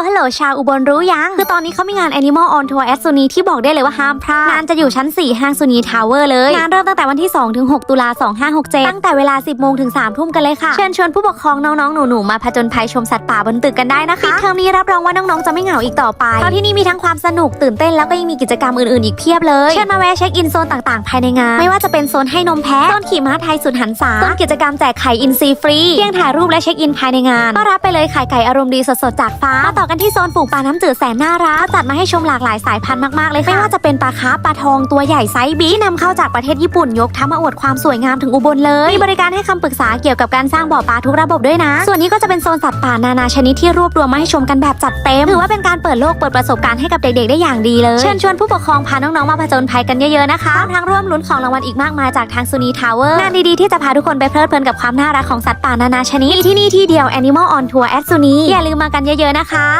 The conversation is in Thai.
ลฮัลโหลชาวอุบลรู้ยัง คือตอนนี้เขามีงาน Animal on Tour at ซูนีที่บอกได้เลยว่าห้ามพลาดงานจะอยู่ชั้น 4 ห้างซูนีทาวเวอร์เลย งานเริ่มตั้งแต่วันที่ 2 ถึง 6 ตุลา 2567 ตั้งแต่เวลา 10 โมงถึง 3 ทุ่มกันเลยค่ะ เชิญชวนผู้ปกครองน้องๆ หนูๆ มาผจญภัยชมสัตว์ป่าบนตึกกันได้นะคะปิดเทอมนี้รับรองว่าน้องๆ จะไม่เหงาอีกต่อไปเพราะที่นี่มีทั้งความสนุกตื่นเต้นแล้วก็ยังมีกิจกรรมอื่นๆ อีกเพียบเลย เชิญมาแวะเช็คอินโซนต่างๆ ภายในงาน ไม่ว่าจะเป็นโซนให้นมแพะโซนขี่ม้าไทยสุดหันษาโซนกิจกรรมแจกไข่อินซีฟรีเพียงถ่ายรูปและเช็คอินภายในงานก็รับไปเลยไข่ไก่อารมณ์ดีสดๆจากฟ้ามาต่อกันที่โซนฝูงปลาน้ำจืดแสนน่ารักจัดมาให้ชมหลากหลายสายพันธุ์มาก ๆ เลยค่ะไม่ว่าจะเป็นปลาคาร์ฟปลาทองตัวใหญ่ไซส์บิ๊กที่นำเข้าจากประเทศญี่ปุ่นยกทัพมาอวดความสวยงามถึงอุบลเลยมีบริการให้คำปรึกษาเกี่ยวกับการสร้างบ่อปลาทุกระบบด้วยนะ ส่วนนี้ก็จะเป็นโซนสัตว์ป่านานาชนิดที่รวบรวมมาให้ชมกันแบบจัดเต็มถือว่าเป็นการเปิดโลกเปิดประสบการณ์ให้กับเด็กๆได้อย่างดีเลยเชิญชวนผู้ปกครองพาน้องๆมาผจญภัยกันเยอะๆนะคะพร้อมทั้งร่วมลุ้นของรางวัลอีกมากมายจากทางซูนีทาวเวอร์งานดีๆที่จะพาทุกคนไปเพลิดเพลินกับความน่ารักของสัตว์ป่านานาชนิดมีที่นี่ที่เดียว Animal on Tour at ซูนีอย่าลืมมากันเยอะๆนะคะ